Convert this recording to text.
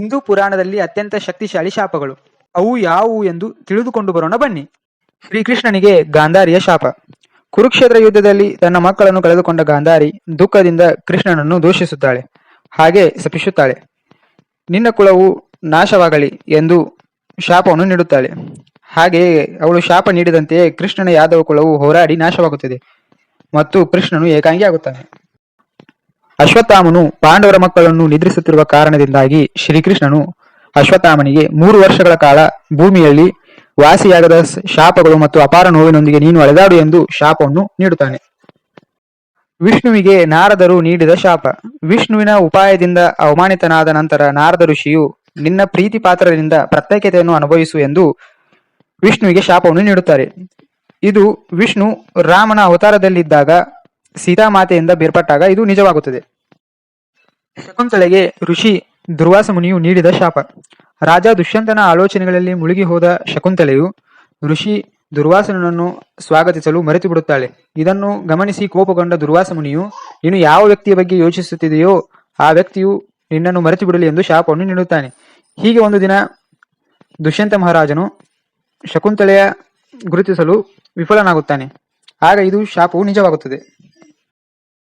ಹಿಂದೂ ಪುರಾಣದಲ್ಲಿ ಅತ್ಯಂತ ಶಕ್ತಿಶಾಲಿ ಶಾಪಗಳು. ಅವು ಯಾವುವು ಎಂದು ತಿಳಿದುಕೊಂಡು ಬರೋಣ ಬನ್ನಿ. ಶ್ರೀಕೃಷ್ಣನಿಗೆ ಗಾಂಧಾರಿಯ ಶಾಪ. ಕುರುಕ್ಷೇತ್ರ ಯುದ್ಧದಲ್ಲಿ ತನ್ನ ಮಕ್ಕಳನ್ನು ಕಳೆದುಕೊಂಡ ಗಾಂಧಾರಿ ದುಃಖದಿಂದ ಕೃಷ್ಣನನ್ನು ದೂಷಿಸುತ್ತಾಳೆ. ಹಾಗೆ ಶಪಿಸುತ್ತಾಳೆ. ನಿನ್ನ ಕುಲವು ನಾಶವಾಗಲಿ ಎಂದು ಶಾಪವನ್ನು ನೀಡುತ್ತಾಳೆ. ಹಾಗೆಯೇ ಅವಳು ಶಾಪ ನೀಡಿದಂತೆಯೇ ಕೃಷ್ಣನ ಯಾದವ ಕುಲವು ಹೋರಾಡಿ ನಾಶವಾಗುತ್ತದೆ ಮತ್ತು ಕೃಷ್ಣನು ಏಕಾಂಗಿ ಆಗುತ್ತಾನೆ ಅಶ್ವತ್ಥಾಮನು ಪಾಂಡವರ ಮಕ್ಕಳನ್ನು ನಿದ್ರಿಸುತ್ತಿರುವ ಕಾರಣದಿಂದಾಗಿ ಶ್ರೀಕೃಷ್ಣನು ಅಶ್ವತ್ಥಾಮನಿಗೆ ಮೂರು ವರ್ಷಗಳ ಕಾಲ ಭೂಮಿಯಲ್ಲಿ ವಾಸಿಯಾಗದ ಶಾಪಗಳು ಮತ್ತು ಅಪಾರ ನೋವಿನೊಂದಿಗೆ ನೀನು ಅಳೆದಾಡು ಎಂದು ಶಾಪವನ್ನು ನೀಡುತ್ತಾನೆ. ವಿಷ್ಣುವಿಗೆ ನಾರದರು ನೀಡಿದ ಶಾಪ. ವಿಷ್ಣುವಿನ ಉಪಾಯದಿಂದ ಅವಮಾನಿತನಾದ ನಂತರ ನಾರದ ಋಷಿಯು ನಿನ್ನ ಪ್ರೀತಿ ಪಾತ್ರದಿಂದ ಪ್ರತ್ಯೇಕತೆಯನ್ನು ಅನುಭವಿಸು ಎಂದು ವಿಷ್ಣುವಿಗೆ ಶಾಪವನ್ನು ನೀಡುತ್ತಾರೆ. ಇದು ವಿಷ್ಣು ರಾಮನ ಅವತಾರದಲ್ಲಿದ್ದಾಗ ಸೀತಾಮಾತೆಯಿಂದ ಬೇರ್ಪಟ್ಟಾಗ ಇದು ನಿಜವಾಗುತ್ತದೆ. ಶಕುಂತಳೆಗೆ ಋಷಿ ದುರ್ವಾಸ ಮುನಿಯು ನೀಡಿದ ಶಾಪ. ರಾಜ ದುಷ್ಯಂತನ ಆಲೋಚನೆಗಳಲ್ಲಿ ಮುಳುಗಿ ಹೋದ ಶಕುಂತಲೆಯು ಋಷಿ ದುರ್ವಾಸನನ್ನು ಸ್ವಾಗತಿಸಲು ಮರೆತು ಬಿಡುತ್ತಾಳೆ ಇದನ್ನು ಗಮನಿಸಿ ಕೋಪಗೊಂಡ ದುರ್ವಾಸ ಮುನಿಯು ನೀನು ಯಾವ ವ್ಯಕ್ತಿಯ ಬಗ್ಗೆ ಯೋಚಿಸುತ್ತಿದೆಯೋ ಆ ವ್ಯಕ್ತಿಯು ನಿನ್ನನ್ನು ಮರೆತು ಬಿಡಲಿ ಎಂದು ಶಾಪವನ್ನು ನೀಡುತ್ತಾನೆ. ಹೀಗೆ ಒಂದು ದಿನ ದುಷ್ಯಂತ ಮಹಾರಾಜನು ಶಕುಂತಲೆಯ ಗುರುತಿಸಲು ವಿಫಲನಾಗುತ್ತಾನೆ. ಆಗ ಇದು ಶಾಪವು ನಿಜವಾಗುತ್ತದೆ.